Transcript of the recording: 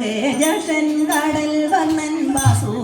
തേജസൻ കടൽ വർണൻ വാസു.